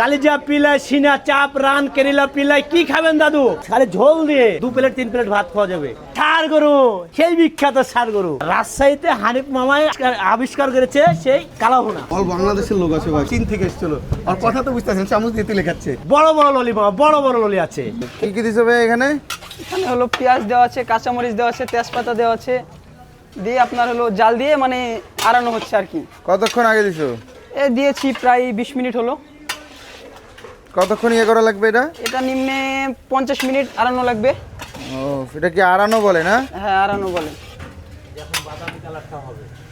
কালিজা পিলাই সিনা চাপ রান কেরিলা পিলাই কি খাবেন দাদু? খালি ঝোল দিয়ে দু প্লেট তিন প্লেট ভাত খাওয়া যাবে। সার গরু সেই বিখ্যাত সার গরু। রাজশাহীতে হানিফ মামাই আবিষ্কার করেছে সেই কালাভুনা অল বাংলাদেশের লোক আছে ভাই চীন থেকে এসেছিল। আর কথা তো বুঝতেছেন চামচ দিয়ে তুলে খাচ্ছে। বড় বড় ললি মামা বড় বড় ললি আছে। কি কি দিছে ভাই এখানে? এখানে হলো পেঁয়াজ দেওয়া আছে কাঁচামরিচ দেওয়া আছে তেজপাতা দেওয়া আছে। দিয়ে আপনার হলো জাল দিয়ে মানে আড়ানো হচ্ছে আর কি। কতক্ষণ আগে দিছো? এ দিয়েছি প্রায় বিশ মিনিট হলো। কতক্ষণ ইয়ে করা লাগবে এটা? এটা নিম্নে পঞ্চাশ মিনিট আড়ানো লাগবে। ও এটা কি আড়ানো বলে না? হ্যাঁ আড়ানো বলে।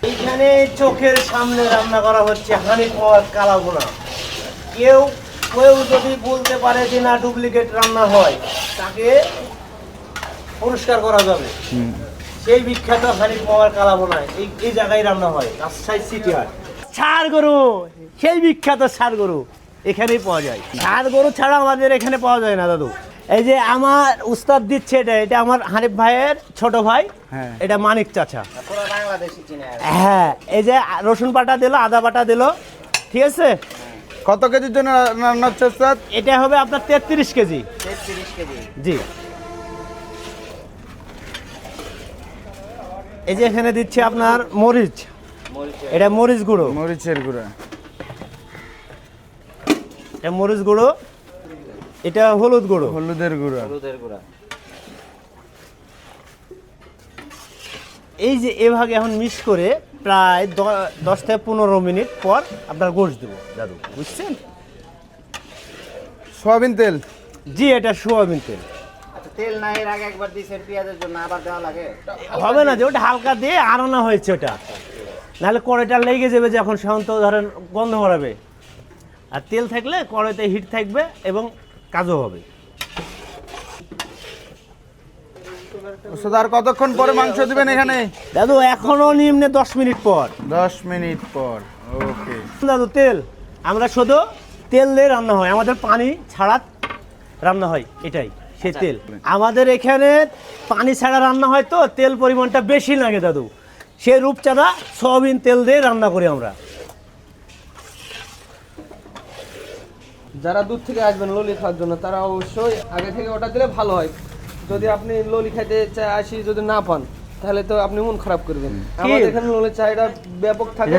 এইখানে চোখের সামনে রান্না করা হচ্ছে হানিফ মামার কালাভুনা। কেউ কেউ যদি বলতে পারে যে না ডুপ্লিকেট রান্না হয় তাকে পুরস্কার করা যাবে। সেই বিখ্যাত হানিফ মামার কালাভুনা এই এই জায়গায় রান্না হয় রাজশাহী সিটি হাট। ছাড় গরু সেই বিখ্যাত ছাড় গরু এখানেই পাওয়া যায়। ছাড় গরু ছাড়া আমাদের এখানে পাওয়া যায় না দাদু। এই যে আমার উস্তাদ দিচ্ছে এটা এটা আমার হানিফ ভাইয়ের ছোট ভাই হ্যাঁ। এটা মানিক চাচা। হ্যাঁ এই যে রসুন বাটা দিলো আদা বাটা দিলো ঠিক আছে? কত কেজির জন্য রান্না হচ্ছে? এটা হবে আপনার তেত্রিশ কেজি। জি। এই যে এখানে দিচ্ছে আপনার মরিচ। এটা মরিচ গুঁড়ো। মরিচের গুঁড়া। এটা মরিচ গুঁড়ো এটা হলুদ গুঁড়ো। হলুদের গুঁড়া। এই যে এভাবে এখন মিক্স করে প্রায় দশ থেকে পনেরো মিনিট পর আপনার গোশ দেবো। দাদু বুঝছেন? সয়াবিন তেল? জি এটা সোয়াবিন তেল। আচ্ছা তেল না এর আগে একবার দিয়েছেন পেঁয়াজের জন্য আবার দেওয়া লাগে? হবে না যে ওটা হালকা দিয়ে আনানো হয়েছে ওটা। নাহলে কড়াইটা লেগে যাবে যখন সেখন তো ধরেন গন্ধ মারাবে আর তেল থাকলে কড়াইতে হিট থাকবে এবং কাজও হবে। কতক্ষণ পরে মাংস দিবেন এখানে? দাদু এখনও নিম্নে দশ মিনিট পর। দশ মিনিট পর ওকে। দাদু তেল। আমরা শুধু তেল দিয়ে রান্না হয়। আমাদের পানি ছাড়া রান্না হয় এটাই সে তেল। আমাদের এখানে পানি ছাড়া রান্না হয় তো তেল পরিমাণটা বেশি লাগে দাদু। সেই রূপচাঁদা সয়াবিন তেল দিয়ে রান্না করি আমরা। যারা দূর থেকে আসবেন ললি খাওয়ার জন্য তারা অবশ্যই আগে থেকে অর্ডার দিলে ভালো হয়। যদি আপনি ললি খাইতে চাই আসি যদি না পান তাহলে তো আপনি মন খারাপ করবেন। আমাদের এখানে ললির চাহিদা ব্যাপক থাকে।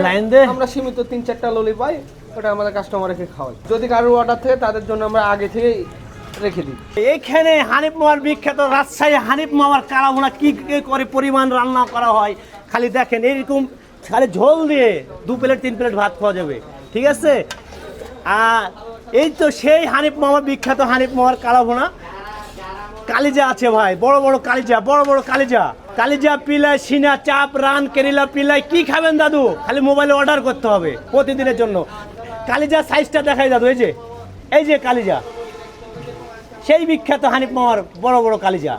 আমরা সীমিত তিন চারটা ললি পাই ওটা আমাদের কাস্টমারকে খাওয়াই। যদি কারোর অর্ডার থাকে তাদের জন্য আমরা আগে থেকেই রেখে দিই। এইখানে হানিফ মামার বিখ্যাত রাজশাহী হানিফ মামার কালাভুনা কি কি করে পরিমাণ রান্না করা হয় খালি দেখেন এরকম খালি ঝোল দিয়ে দু প্লেট তিন প্লেট ভাত খাওয়া যাবে। ঠিক আছে? আর এই তো সেই হানিফ মামা বিখ্যাত হানিফ মামার কালাভুনা। কালিজা আছে ভাই বড় বড় কালিজা বড় বড় কালিজা। কালিজা পিলাই সিনা চাপ রান কেরিলা পিলাই কি খাবেন দাদু? খালি মোবাইলে অর্ডার করতে হবে প্রতিদিনের জন্য। কালিজা সাইজটা দেখাই দাদু এই যে এই যে কালিজা। সেই বিখ্যাত হানিফ মামার বড় বড় কালিজা।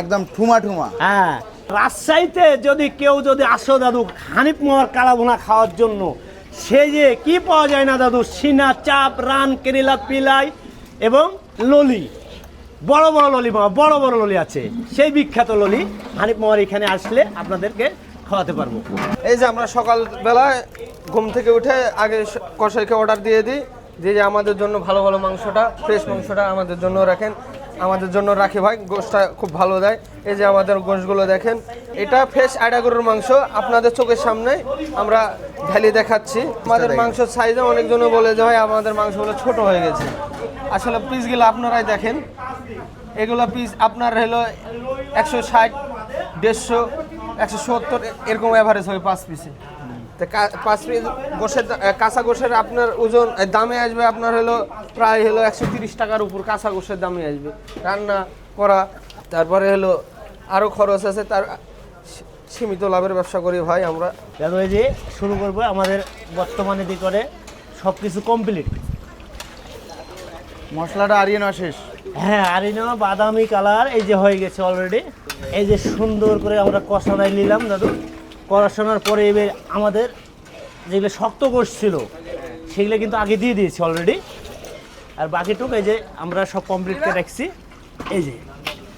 একদম ঠুমা ঠুমা। হ্যাঁ রাজশাহীতে যদি কেউ যদি আসো দাদু হানিফ মামার কালাভুনা খাওয়ার জন্য সে যে কি পাওয়া যায় না, দাদু? সিনা, চাপ, রান, কেরিলা, পিলাই এবং ললি। বড় বড় ললি বড় বড় ললি আছে। সেই বিখ্যাত ললি হানিফ মামার এখানে আসলে আপনাদেরকে খাওয়াতে পারব। এই যে আমরা সকালবেলায় ঘুম থেকে উঠে আগে কসাইকে অর্ডার দিয়ে দিই যে যে আমাদের জন্য ভালো ভালো মাংসটা ফ্রেশ মাংসটা আমাদের জন্য রাখেন। আমাদের জন্য রাখে ভাই, গোশটা খুব ভালো দেয়। এই যে আমাদের গোশগুলো দেখেন, এটা ফ্রেশ আইডা গরুর মাংস। আপনাদের চোখের সামনে আমরা ঢালি দেখাচ্ছি। আমাদের মাংসের সাইজে অনেকজনে বলে যে ভাই আমাদের মাংসগুলো ছোট হয়ে গেছে। আসলে পিসগুলো আপনারাই দেখেন। এগুলো পিস আপনার হলো একশো ষাট দেড়শো একশো সত্তর এরকম অ্যাভারেজ হয় পাঁচ পিসে তো পাঁচ পিস গোষের কাঁচা গোশের আপনার ওজন দামে আসবে আপনার হলো প্রায় হলো একশো তিরিশ টাকার উপর কাঁচা গোশের দামে আসবে। রান্না করা তারপরে হলো আরও খরচ আছে তার সীমিত লাভের ব্যবসা করি ভাই আমরা। যে শুরু করব আমাদের বর্তমানে দি করে সব কিছু কমপ্লিট মশলাটা আরিয়ে নেওয়া শেষ। হ্যাঁ আর এই নেওয়া বাদামি কালার এই যে হয়ে গেছে অলরেডি এই যে সুন্দর করে আমরা কষানায় নিলাম দাদু। কষানোর পরে এবার আমাদের যেগুলো শক্ত গোশ ছিল সেগুলো কিন্তু আগে দিয়ে দিয়েছি অলরেডি আর বাকিটুক এই যে আমরা সব কমপ্লিট করে রাখছি। এই যে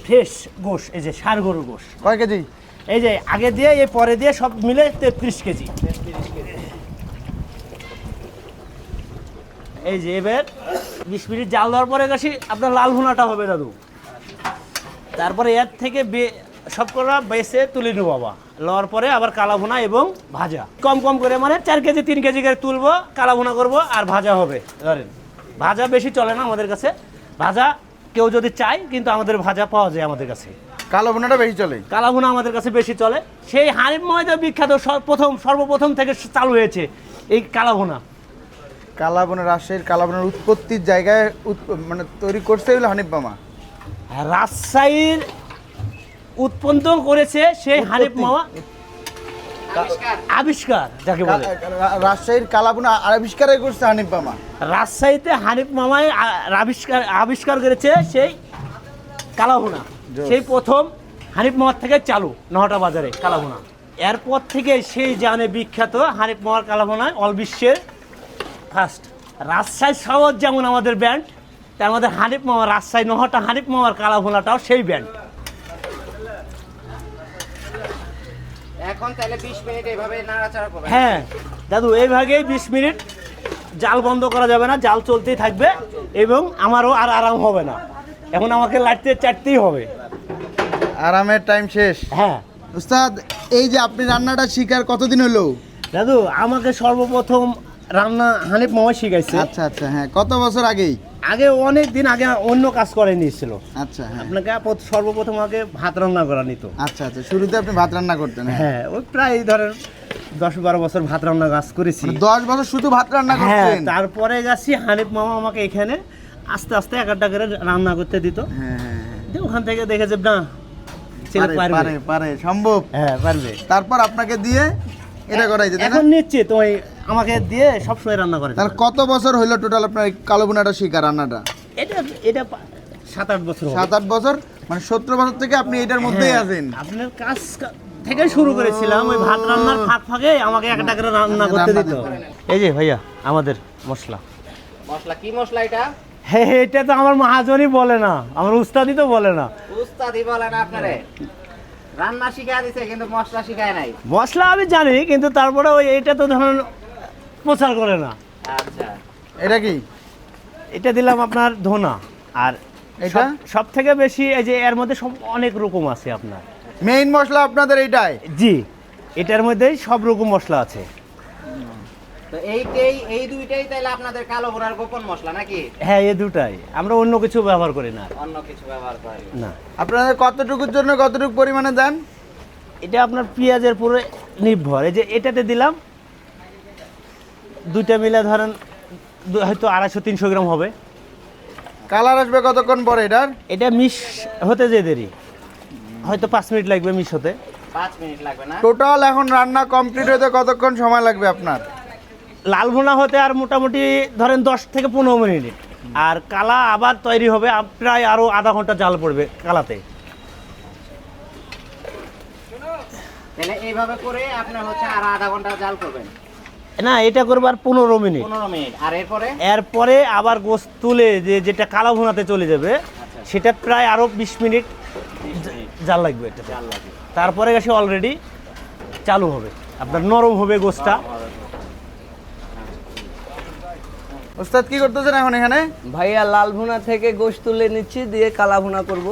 ফ্রেশ গোশ এই যে সার গরুর গোশ। কয় কেজি? এই যে আগে দিয়ে, এই পরে দিয়ে সব মিলে তেত্রিশ কেজি। এই যে এবার বিশ মিনিট জাল দেওয়ার পরে গেছি আপনার লাল ভুনাটা হবে দাদু। তারপরে এর থেকে সব করা বেসে তুলে নেব বাবা। লওয়ার পরে আবার কালা ভুনা এবং ভাজা। কম কম করে মানে চার কেজি, তিন কেজি করে তুলবো, কালা ভুনা করব আর ভাজা হবে, ধরেন। ভাজা বেশি চলে না আমাদের কাছে। ভাজা কেউ যদি চায়, কিন্তু আমাদের ভাজা পাওয়া যায় আমাদের কাছে। কালো বোনাটা বেশি চলে। কালাভুনা আমাদের কাছে বেশি চলে। সেই হানিফ ময়দা বিখ্যাত প্রথম সর্বপ্রথম থেকে চালু হয়েছে এই কালাভুনা কালাবোনা রাজশাহীর কালাবোনার উৎপত্তির জায়গায় মানে তৈরি করছে হলো হানিফ মামা। রাজশাহীর উৎপন্ন করেছে সেই হানিফ মামা। আবিষ্কার। যাকে বলে। রাজশাহীর কালাবোনা আবিষ্কারই করছে হানিফ মামা। রাজশাহীতে হানিফ মামাই আবিষ্কার আবিষ্কার করেছে সেই কালাভুনা সেই প্রথম হানিফ মামার থেকে চালু নহটা বাজারে কালাভুনা। এরপর থেকে সেই জানে বিখ্যাত হানিফ মামার কালাভুনায় অল বিশ্বের ফার্স্ট রাজশাহী শহর যেমন আমাদের ব্যান্ড তার মধ্যে হানিফ মামা রাজশাহী নহটা হানিফ মামার কালাভুনাটাও সেই ব্যান্ড এখন তাহলে বিশ মিনিট এভাবে নাড়াচাড়া করবেন। হ্যাঁ দাদু এইভাবেই বিশ মিনিট জাল বন্ধ করা যাবে না জাল চলতেই থাকবে এবং আমারও আর আরাম হবে না। এখন আমাকে লাইটতে চাটতেই হবে। আরামের টাইম শেষ। হ্যাঁ। উস্তাদ এই যে আপনি রান্নাটা শিকার কতদিন হলো? দাদু আমাকে সর্বপ্রথম রান্না হানিফ মামা শিখাইছে। আচ্ছা আচ্ছা হ্যাঁ কত বছর আগেই? আগে অনেক দিন আগে অন্য কাজ করে নিয়েছিল। আচ্ছা হ্যাঁ। আপনাকে প্রথ- সর্বপ্রথম আগে ভাত রান্না করা নিত। আচ্ছা আচ্ছা শুরুতে আপনি ভাত রান্না করতেন হ্যাঁ। হ্যাঁ ওই প্রায় ধরেন দশ বারো বছর ভাত রান্না কাজ করেছি। মানে দশ বছর শুধু ভাত রান্না হ্যাঁ করতেন? তারপরে গেছি হানিফ মামা আমাকে এখানে আস্তে আস্তে এক একটা করে রান্না করতে দিত। হ্যাঁ ওখান থেকে দেখে যে না ছেলে পারবে। পারে পারে সম্ভব। হ্যাঁ পারবে। তারপর আপনাকে দিয়ে এটা করাইছে এখন নিচ্ছে তো আমাকে দিয়ে সবসময় রান্না করে। তাহলে কত বছর হইল টোটাল আপনার কালো বোনাটা শিকার রান্নাটা? এটা এটা সাত আট বছর সাত আট বছর? মানে সতেরো বছর থেকে আপনি এটার মধ্যেই হ্যাঁ, আছেন? আপনার কাজ থেকে শুরু করেছিলাম ওই ভাত রান্নার ফাঁক ফাঁকে আমাকে একটা করে রান্না করতে দিত। এই যে ভাইয়া আমাদের মশলা। মশলা কি মশলা এটা? হ্যাঁ এটা তো আমার মহাজনই বলে না আমার উস্তাদি তো বলে না। উস্তাদি বলে না আপনারে। রান্না শিখায় দিছে কিন্তু মশলা শিখায় নাই। মশলা আমি জানি কিন্তু তারপরে ওই এটা তো ধরুন প্রচার করে না। আচ্ছা। এটা কি? এটা দিলাম আপনার ধনা। আর এটা? সব থেকে বেশি এই যে এর মধ্যে সব অনেক রকম আছে আপনার। মেইন মশলা আপনাদের এইটাই? জি এটার মধ্যেই সব রকম মশলা আছে। তো এইটাই এই দুইটাই তাহলে আপনাদের কালো ভুনার গোপন মশলা নাকি? হ্যাঁ এই দুটাই। আমরা অন্য কিছু ব্যবহার করি না। অন্য কিছু ব্যবহার করেন না। আপনাদের কতটুকুর জন্য কতটুকু পরিমাণে দেন? এটা আপনার পেঁয়াজের পুরো নির্ভর। এই যে এটাতে দিলাম দুইটা মিলে ধরেন হয়তো আড়াইশো তিনশো গ্রাম হবে। কালার আসবে কতক্ষণ পরে এটার? এটা মিশ হতে যে দেরি। হয়তো পাঁচ মিনিট লাগবে মিশ হতে। পাঁচ মিনিট লাগবে না? টোটাল এখন রান্না কমপ্লিট হতে কতক্ষণ সময় লাগবে আপনার? লাল ভুনা হতে আর মোটামুটি ধরেন দশ থেকে পনেরো মিনিট। আর কালা আবার তৈরি হবে প্রায় আরও আধা ঘণ্টা জাল পড়বে কালাতে। তাহলে এইভাবে করে আপনার হচ্ছে আর আধা ঘণ্টা জাল করবেন। না এটা করব আর পনেরো মিনিট। পনেরো মিনিট। আর এরপরে? এরপরে আবার গোস তুলে যে যেটা কালা ভুনাতে চলে যাবে সেটা প্রায় আরও বিশ মিনিট জাল লাগবে এটা জাল লাগবে। তারপরে গেছে অলরেডি চালু হবে। আপনার নরম হবে গোসটা ওস্তাদ কি করতেছেন এখন এখানে? ভাইয়া লাল ভুনা থেকে গোশ তুলে নিচ্ছি দিয়ে কালা ভুনা করব।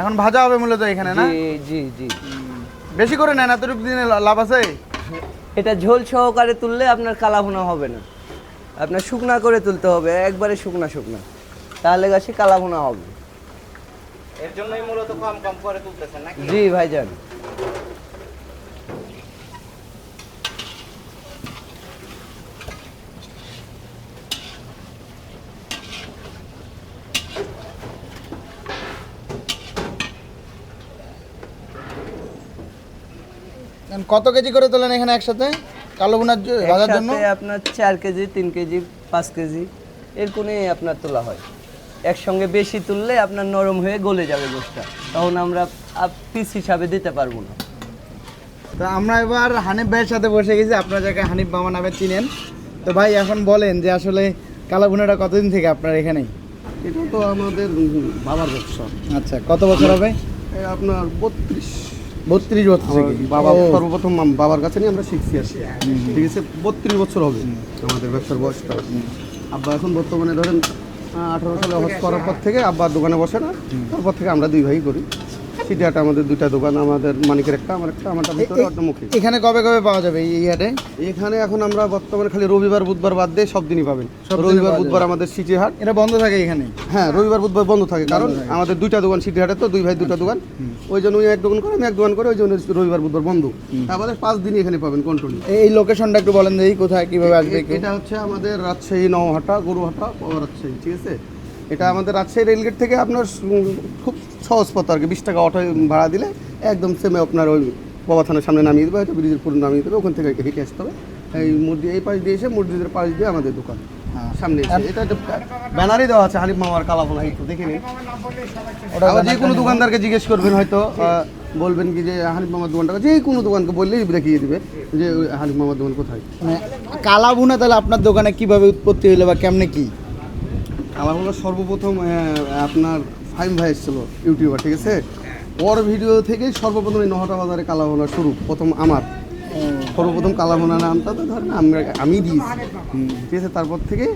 এখন ভাজা হবে মূলত এখানে না? জি জি জি। বেশি করে নেন এতটুকু দিনে লাভ আছে? এটা ঝোল সহকারে তুললে আপনার কালা ভুনা হবে না। আপনার শুকনা করে তুলতে হবে একবারে শুকনা শুকনা। তাহলে গাছে কালা ভুনা হবে। এর জন্যই মূলত কম কম করে তুলতেছেন নাকি? জি ভাইজান। কত কেজি করে তোলেন এখানে একসাথে? কালো বোনার ভাজার জন্য? আপনার চার কেজি তিন কেজি পাঁচ কেজি এর কোণেই আপনার তোলা হয়। একসঙ্গে বেশি তুললে আপনার নরম হয়ে গলে যাবে গোশটা। তখন আমরা পিস হিসাবে দিতে পারব না। তো আমরা এবার হানিফ ভাইয়ের সাথে বসে গেছি আপনার জায়গায় হানিফ মামা নামে চিনেন। তো ভাই এখন বলেন যে আসলে কালো বোনাটা কতদিন থেকে আপনার এখানে এটা তো আমাদের বাবার ব্যবসা। আচ্ছা কত বছর হবে? আপনার বত্রিশ। বত্রিশ বছর বাবা সর্বপ্রথম বাবার কাছে নিয়ে আমরা শিখছি আসি ঠিক আছে? বত্রিশ বছর হবে আমাদের ব্যবসার বয়সটা। আব্বা এখন বর্তমানে ধরেন আঠারো সালে হজ করার পর থেকে আব্বার দোকানে বসে না। তারপর থেকে আমরা দুই ভাই করি। সিটি হাটে আমাদের দুইটা দোকান আমাদের মানিকের একটা আমার একটা আমারটা ভিতরে একটা মুখে এখানে কবে কবে পাওয়া যাবে এই হাটে এখানে এখন আমরা বর্তমানে খালি রবিবার বুধবার বাদ দিয়ে সব দিনই পাবেন। রবিবার বুধবার আমাদের সিটি হাট এটা বন্ধ থাকে এখানে? হ্যাঁ রবিবার বুধবার বন্ধ থাকে কারণ আমাদের দুইটা দোকান সিটি হাটে তো দুই ভাই দুটা দোকান। ওই জন্য এক দোকান করে আমি এক দোকান করে ওই জন্য রবিবার বুধবার বন্ধ। তারপরে পাঁচ দিনই এখানে পাবেন কন্টিনিউ এই লোকেশনটা একটু বলেন দেখি কোথায় কীভাবে আসবে এটা হচ্ছে আমাদের রাজশাহী নওহাটা গরুহাটা রাজশাহী ঠিক আছে? এটা আমাদের রাজশাহী রেলগেট থেকে আপনার খুব সহজ পথ আর কি। বিশ টাকা অটো ভাড়া দিলে একদম সেমে আপনার ওই বাবা থানার সামনে নামিয়ে দেবে হয়তো ব্রিজের পুরো নামিয়ে দেবে ওখান থেকে হেঁটে আসতে হবে। এই মসজিদ এই পাশ দিয়ে এসে মসজিদের পাশ দিয়ে আমাদের দোকান। হ্যাঁ। সামনে এটা একটা ব্যানারই দেওয়া আছে হানিফ মামার কালাবোনা একটু দেখে নিন। আবার যে কোনো? দোকানদারকে জিজ্ঞেস করবেন হয়তো বলবেন কি যে হানিফ মামার দোকানটা যে কোনো দোকানকে বললেই দেখিয়ে দিবে যে ওই হানিফ মামার দোকান কোথায়। মানে কালা বুনা তাহলে আপনার দোকানে কীভাবে উৎপত্তি হইল বা কেমনে কি? আমার হলো সর্বপ্রথম আপনার ফাইম ভাই এসেছিল ইউটিউবার ঠিক আছে? ওর ভিডিও থেকে সর্বপ্রথম এই নহটা বাজারে কালা কালাভোনা শুরু প্রথম আমার। সর্বপ্রথম কালাভোনা নামটা তো ধরেন আমরা আমি দিয়েছি। ঠিক আছে তারপর থেকে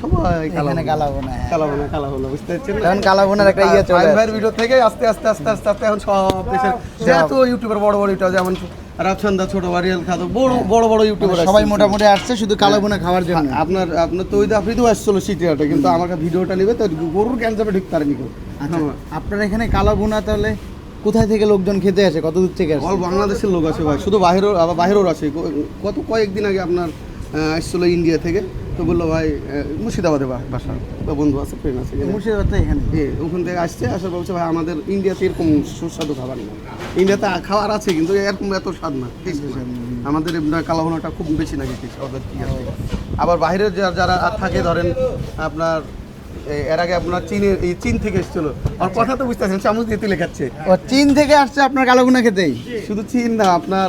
সবাই এখানে কালা বুনা হ্যাঁ। কালাভোনা কালাভোনা বুঝতে পারছেন? এখন কালা বুনার একটা ইয়ে চলে ভাইয়ের ভিডিও থেকে আস্তে আস্তে আস্তে আস্তে আস্তে এখন সব দেশের যত ইউটিউবার বড় বড় ইউটিউবার যেমন রাফসান্দা ছোট বাড়িয়াল খাদো বড় বড় বড় ইউটিউবার সবাই মোটামুটি আসছে শুধু কালো বুনা খাওয়ার জন্য। আপনার আপনার তো ওই আফ্রিদিও আসছিল সিটিয়াটা কিন্তু আমাকে ভিডিওটা নেবে তো গরুর ক্যান্সারে ঢুকতে পারেনি কেউ। আচ্ছা আপনার এখানে কালো বুনা তাহলে কোথায় থেকে লোকজন খেতে আসে? কত দূর থেকে আসে? অল বাংলাদেশের লোক আছে ভাই শুধু বাইরেও আবার বাইরেও আছে কত কয়েকদিন আগে আপনার আসছিল ইন্ডিয়া থেকে। তো বলল ভাই মুর্শিদাবাদে বা- বাসা তো বন্ধু আছে ফ্রেন্ড আছে। মুর্শিদাবাদ এখানে ওখান থেকে আসছে আসার বলছে ভাই আমাদের ইন্ডিয়াতে এরকম সুস্বাদু খাবার না ইন্ডিয়াতে খাওয়ার আছে কিন্তু এরকম এত স্বাদ না। আমাদের কালাভোনাটা খুব বেশি নাকি ওদের কি আছে। আবার বাইরের যা- যারা থাকে ধরেন আপনার এর আগে আপনার চীনের এই চীন থেকে এসেছিল আর কথা তো বুঝতেছেন চামচ দিয়ে তুলে খাচ্ছে ও চীন থেকে আসছে আপনার কালা বুনা খেতেই শুধু চীন না আপনার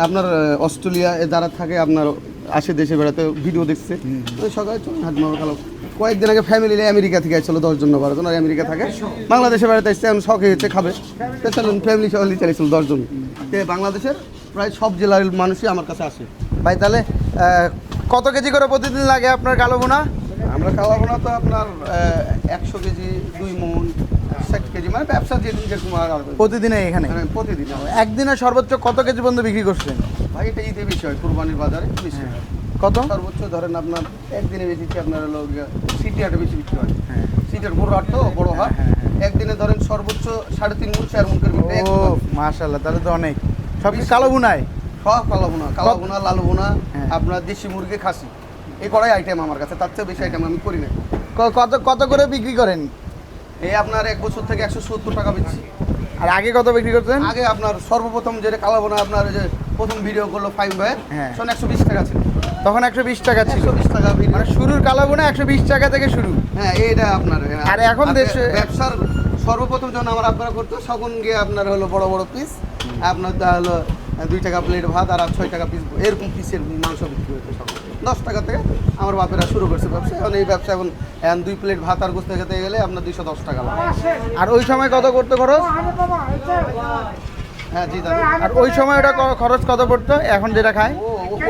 আপনার অস্ট্রেলিয়া যারা থাকে আপনার আসে দেশে বেড়াতে ভিডিও দেখছে। সকালে চলুন হাত মারো খালো কয়েকদিন আগে ফ্যামিলি আমেরিকা থেকে আসছিল দশজন না বারো জন আর আমেরিকা থাকে। বাংলাদেশে বেড়াতে এসছে এখন শখে হয়েছে খাবে। তো চলুন ফ্যামিলি সহলি চালিয়েছিল দশজন। তো বাংলাদেশের প্রায় সব জেলার মানুষই আমার কাছে আসে। ভাই তাহলে কত কেজি করে প্রতিদিন লাগে আপনার কালো বুনা আমরা কালাবোনা তো আপনার একশো কেজি দুই মন ষাট কেজি মানে ব্যবসা যেদিন যেরকম প্রতিদিনে এখানে? মানে প্রতিদিন। একদিনে সর্বোচ্চ কত কেজি পর্যন্ত বিক্রি করছেন? ভাই এটা ঈদে বিষয় কুরবানির বাজারে বেশি হয়। কত? সর্বোচ্চ ধরেন আপনার একদিনে বেশি আপনার হলো সিটি হাটে বেশি বিক্রি হয়। সিটির বড় হাট তো বড় হাট। একদিনে ধরেন সর্বোচ্চ সাড়ে তিন মুখ চার মুখের ও এক মণ। মাশাল্লাহ তাহলে তো অনেক। সব কালো বুনায় সব কালো বোনা কালো বোনা লাল বোনা হ্যাঁ। আপনার দেশি মুরগি খাসি। এই কড়াই আইটেম আমার কাছে তার চেয়ে বেশি আইটেম আমি করি না। কত কত করে বিক্রি করেন? এই আপনার এক বছর থেকে একশো সত্তর টাকা বেচছি। আর আগে কত বিক্রি করতেন? আগে আপনার সর্বপ্রথম যেটা কালো বোনা আপনার যে প্রথম ভিডিও করল ফাইভ ভাই হ্যাঁ। শোন একশো বিশ টাকা ছিল। তখন একশো বিশ টাকা ছিল। বিশ টাকা মানে শুরুর কালো বোনা একশো বিশ টাকা থেকে শুরু। হ্যাঁ এইটা আপনার আর এখন দেশে- ব্যবসার সর্বপ্রথম যখন আমার আপনারা করতো তখন গিয়ে আপনার হলো বড় বড় পিস আপনার তা হলো দুই টাকা প্লেট ভাত আর ছয় টাকা পিস এরকম পিসের মাংস বিক্রি হতো দশ টাকা থেকে আমার বাপেরা শুরু করছে ব্যবসা। এখন এই ব্যবসা এখন এখন দুই প্লেট ভাত আর গোস্ত খেতে গেলে আপনার দুইশো দশ টাকা লাগে। আর ওই সময় কত করতে খরচ? হ্যাঁ জি দাদা। আর ওই সময় ওটা খরচ কত পড়তো? এখন যেটা খায়?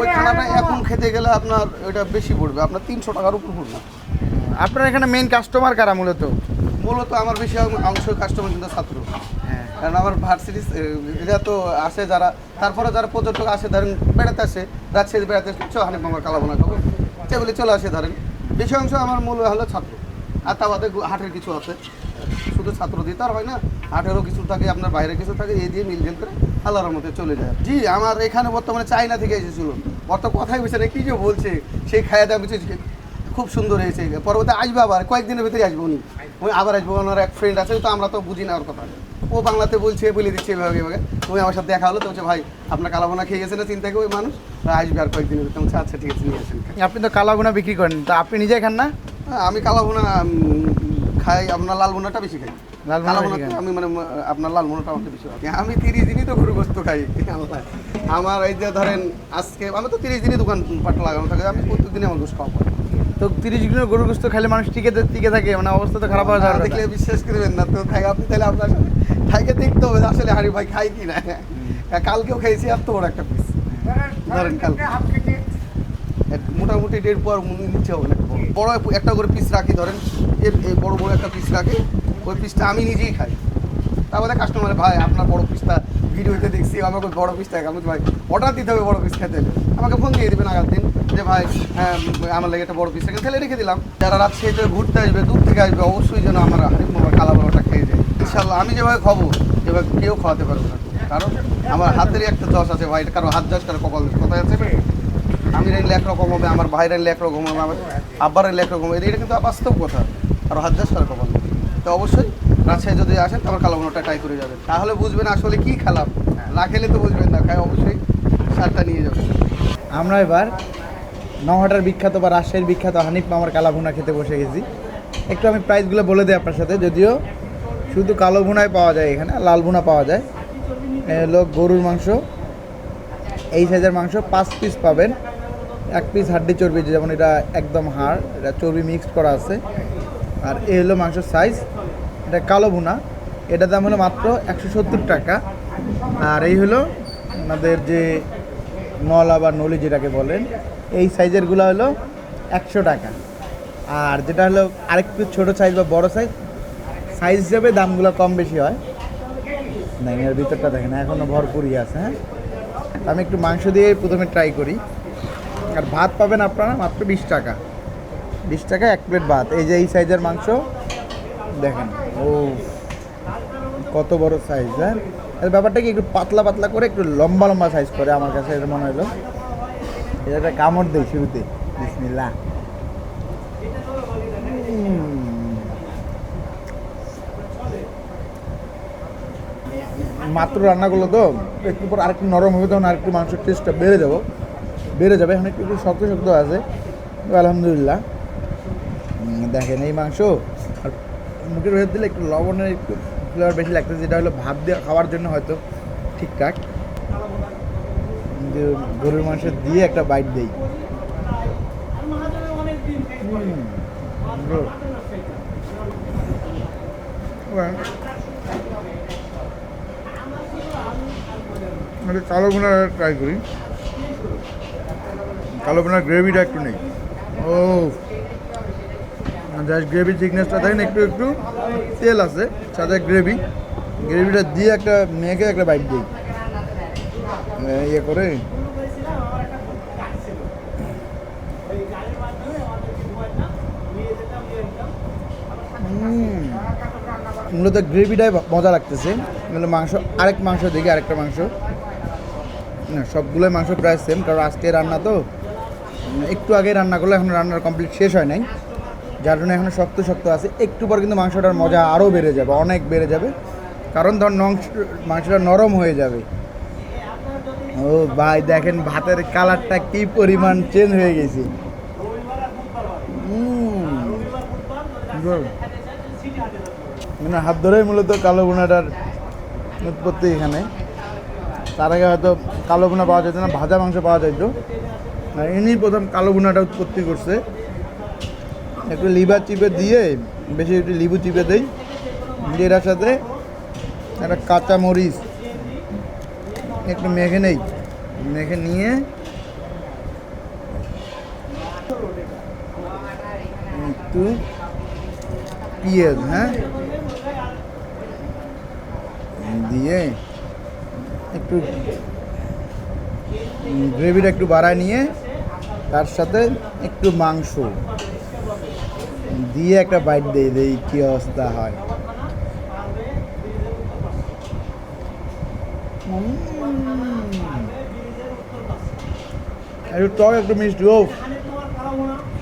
ওই খানাটা এখন খেতে গেলে আপনার ওটা বেশি পড়বে। আপনার তিনশো টাকার উপর পড়বে। আপনার এখানে মেইন কাস্টমার কারা মূলত? মূলত আমার বেশি অংশ কাস্টমার কিন্তু ছাত্র। হ্যাঁ। কারণ আমার ভার্সিটিস এরা তো আসে যারা তারপরে যারা পর্যটক আসে ধরেন বেড়াতে আসে রাজশাহী বেড়াতে আসে চো হানিফ আমার কালাবোনা খাব। চলে আসে ধরেন। বেশি অংশ আমার মূল হলো ছাত্র। আর তা বাদে হাটের কিছু আছে। শুধু ছাত্র দিয়ে তার হয় না আঠেরো কিছু থাকে আপনার বাইরে কিছু থাকে এই দিয়ে মিলজেল করে আল্লাহর মধ্যে চলে যায়। জি আমার এখানে বর্তমানে চাইনা থেকে এসেছিল। অত কথাই বলছে না কি যে বলছে সেই খাওয়া দাওয়া কিছু খুব সুন্দর হয়েছে। পরবর্তী আসবে আবার কয়েকদিনের ভিতরে আসব উনি। ওই আবার আসব ওনার এক ফ্রেন্ড আছে তো আমরা তো বুঝি না ওর কথা। ও বাংলাতে বলছে বলে দিচ্ছে এভাবে এভাবে। তুমি আমার সাথে দেখা হলো তো বলছে ভাই আপনার কালাবোনা খেয়ে গেছে না চিন্তা করে ওই মানুষ আসবে আর কয়েকদিনের ভিতরে। বলছে আচ্ছা ঠিক আছে নিয়ে আসেন। আপনি তো কালা বোনা বিক্রি করেন তা আপনি নিজে খান না? আমি কালাবোনা খাই আপনার লাল বোনাটা বেশি খাই। লাল আমি মানে আপনার লাল বোনাটা আমাকে বেশি খাই আমি তিরিশ দিনই তো গরু গোস্ত খাই। আল্লাহ। আমার এই যে ধরেন আজকে আমি তো তিরিশ দিনই দোকান পাট লাগানো থাকে আমি প্রত্যেকদিনই আমার গোস্ত খাওয়া। তো তিরিশ দিনের গরু গোস্ত খেলে মানুষ টিকে টিকে থাকে মানে অবস্থা তো খারাপ হওয়া না যাবে দেখলে বিশ্বাস করবেন না। তো তাই আপনি তাহলে আপনার সাথে খাইকে দেখতে হবে আসলে হারি ভাই খাই কি না। কালকেও খেয়েছি এত বড় একটা পিস ধরেন কালকে। মোটামুটি দেড় পর নিচে হবে না বড় একটা করে পিস রাখি, ধরেন, এর বড় বড় একটা পিস রাখি, ওই পিসটা আমি নিজেই খাই। তারপরে কাস্টমার ভাই, আপনার বড় পিসটা ভিডিওতে দেখছি আমাকে বড় পিসটা আমি ভাই অর্ডার দিতে হবে বড় পিস খেতে। আমাকে ফোন দিয়ে দেবেন আগার দিন যে, ভাই হ্যাঁ আমার লাগে একটা বড় পিস থাকে খেলে রেখে দিলাম। যারা রাত সেটা ঘুরতে আসবে, দূর থেকে আসবে, অবশ্যই যেন আমার হারিফ মামার কালা বড়টা খেয়ে যায়। ইনশাল্লাহ আমি যেভাবে খাব যেভাবে কেউ খাওয়াতে পারবে না। কারণ আমার হাতেরই একটা যশ আছে, ভাই কারও হাত যশ কারও কপাল। কথা আছে আমি রাইলে একরকম হবে, আমার ভাই রাইলে একরকম হবে, আমার আব্বার রাইলে একরকম হবে, এটা কিন্তু বাস্তব কথা। আর হাত কারও কপাল তো অবশ্যই রাজশাহী যদি আসেন তারপর কালাবোনাটা ট্রাই করে যাবেন। তাহলে বুঝবেন আসলে কি খেলাম। না খেলে তো বুঝবেন না খাই অবশ্যই সারটা নিয়ে যাবেন। আমরা এবার নহাটার বিখ্যাত বা রাজশাহীর বিখ্যাত হানিফ মামার কালা ভুনা খেতে বসে গেছি। একটু আমি প্রাইসগুলো বলে দিই আপনার সাথে, যদিও শুধু কালো ভুনাই পাওয়া যায় এখানে, লাল ভুনা পাওয়া যায়। হলো গরুর মাংস, এই সাইজের মাংস, পাঁচ পিস পাবেন। এক পিস হাড্ডি চর্বি, যেমন এটা একদম হাড়, এটা চর্বি মিক্সড করা আছে। আর এই হলো মাংসের সাইজ এটা কালো ভুনা। এটা দাম হলো মাত্র একশো সত্তর টাকা। আর এই হলো আমাদের যে নলা বা নলি যেটাকে বলেন, এই সাইজেরগুলো হলো একশো টাকা। আর যেটা হলো আরেকটু ছোটো সাইজ বা বড় সাইজ সাইজ হিসাবে দামগুলো কম বেশি হয়। না, এর ভিতরটা দেখেন এখনও ভরপুরই আছে হ্যাঁ? আমি একটু মাংস দিয়ে প্রথমে ট্রাই করি। আর ভাত পাবেন আপনারা, মাত্র বিশ টাকা। বিশ টাকা এক প্লেট ভাত। এই যে এই সাইজের মাংস, দেখেন। ও কত বড় সাইজ হ্যাঁ? এর ব্যাপারটা কি একটু পাতলা পাতলা করে, একটু লম্বা লম্বা সাইজ করে আমার কাছে এটা মনে হলো? এটা একটা কামড় দেই শুরুতে। বিসমিল্লাহ। মাত্র রান্নাগুলো তো? একটু পর আরেকটু নরম হবে, তখন আরেকটু মাংসের টেস্টটা বেড়ে যাব। বেড়ে যাবে। এখন একটু শক্ত শক্ত আছে। আলহামদুলিল্লাহ। দেখেন এই মাংস। আর মুখের ভেতর দিলে একটু লবণের একটু ফ্লেভার বেশি লাগতেছে, যেটা হলো ভাত দিয়ে খাওয়ার জন্য হয়তো ঠিকঠাক। যে গরুর মাংস দিয়ে একটা বাইট দেই। কালো বোনা ট্রাই করি। কালো বোনার গ্রেভিটা একটু নেই। ও। জাস্ট গ্রেভি থিকনেসটা দেখেন একটু একটু। তেল আছে সাথে গ্রেভি। গ্রেভিটা দিয়ে একটা মেখে একটা বাইট দিই। ইয়ে করে। মূলত গ্রেভিটাই মজা লাগতেছে। মূলত মাংস, আরেক মাংস দেখি, আরেকটা মাংস। না, সবগুলোই মাংস প্রায় সেম কারণ আজকে রান্না তো। একটু আগে রান্না করলে, এখন রান্নার কমপ্লিট শেষ হয় নাই। যার জন্য এখন শক্ত শক্ত আছে। একটু পর কিন্তু মাংসটার মজা আরও বেড়ে যাবে, অনেক বেড়ে যাবে। কারণ ধর মাংসটা নরম হয়ে যাবে। ও ভাই, দেখেন ভাতের কালারটা কি পরিমাণ চেঞ্জ হয়ে গেছে। মানে হাত ধরেই মূলত কালো বোনাটার উৎপত্তি এখানে। তার আগে হয়তো কালো বোনা পাওয়া যেত না, ভাজা মাংস পাওয়া যেত। আর ইনি প্রথম কালো বোনাটা উৎপত্তি করছে। একটু লিভার চিপে দিয়ে, বেশি একটু লিবু চিপে দেই এটার সাথে একটা কাঁচা মরিচ, একটু মেখে নেই, মেখে নিয়ে একটু পিঁয়াজ হ্যাঁ? দিয়ে একটু গ্রেভিটা একটু বাড়ায় নিয়ে তার সাথে একটু মাংস। দিয়ে একটা বাইট দিয়ে দেই, কী অবস্থা হয়। একটু টক, একটু মিষ্টি ও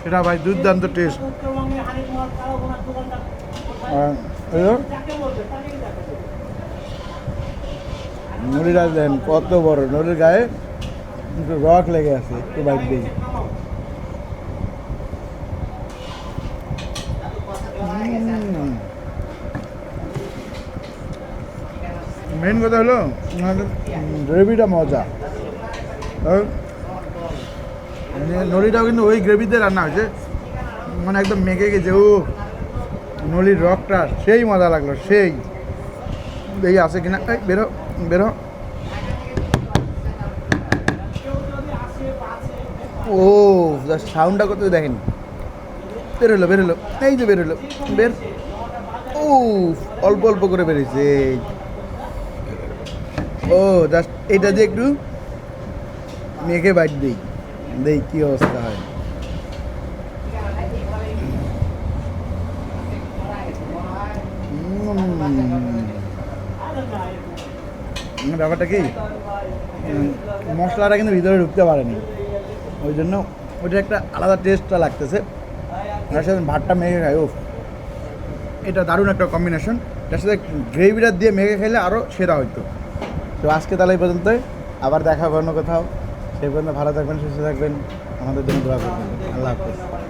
সেটা ভাই দুর্দান্ত টেস্ট নদীটা দেন, কত বড়। নদীর গায়ে রক লেগে আছে, একটু বাইক দিই। মেন কথা হলো গ্রেভিটা মজা। নলিটাও কিন্তু ওই গ্রেভিতে রান্না হয়েছে। মানে একদম মেখে গেছে, ও, নলির রকটা সেই মজা লাগল, সেই। দেখি আছে কিনা। এই, বেরো বেরো ও সাউন্ডটা কত দেখেন। বের হলো এই যে বেরোলো, বের। ও অল্প অল্প করে বেরিয়েছে ও জাস্ট এটা দিয়ে একটু মেঘে বাইট দিই, দেই, কি অবস্থা হয়। ব্যাপারটা কি? মশলাটা কিন্তু ভিতরে ঢুকতে পারেনি। ওই জন্য ওইটা একটা আলাদা টেস্টটা লাগতেছে। তার সাথে ভাতটা মেঘে খাই ও এটা দারুণ একটা কম্বিনেশন তার সাথে গ্রেভিটা দিয়ে মেঘে খেলে আরও সেরা হইতো। তো আজকে তাহলে এই পর্যন্তই। আবার দেখা হবে অন্য কোথাও। সেই পর্যন্ত ভালো থাকবেন, সুস্থ থাকবেন। আমাদের জন্য দোয়া করবেন। আল্লাহ হাফেজ।